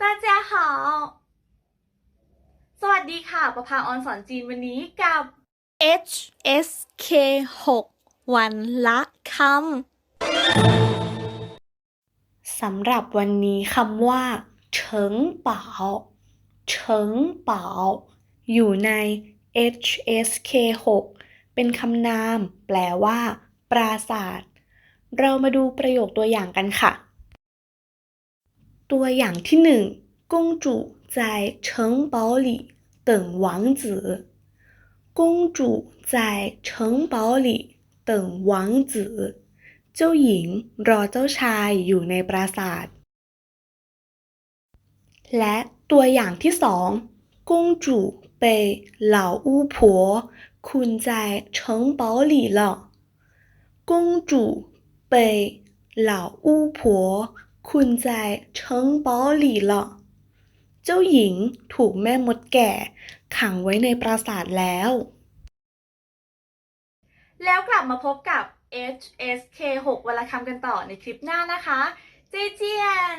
ตาเจ้าหาสวัสดีค่ะ ประภาออนสอนจีนวันนี้กับ H S K 6วันละคำสำหรับวันนี้คำว่าเฉิงเป่าเฉิงเป่าอยู่ใน H S K 6เป็นคำนาม แปลว่า ปราศาสตร์เรามาดูประโยคตัวอย่างกันค่ะ ตัวอย่างที่หนึ่ง公主在城堡里等王子。公主在城堡里等王子 เจ้าหญิงรอเจ้าชายอยู่ในปราสาท และตัวอย่างที่สอง公主被老巫婆困在城堡里了。公主被老巫婆 คุณใจเชิงป้หลี่หรอเจ้าหญิงถูกแม่มดแก่ขังไว้ในปราสาทแล้ว แล้วกลับมาพบกับ HSK 6วละคำกันต่อในคลิปหน้านะคะ เจเจียน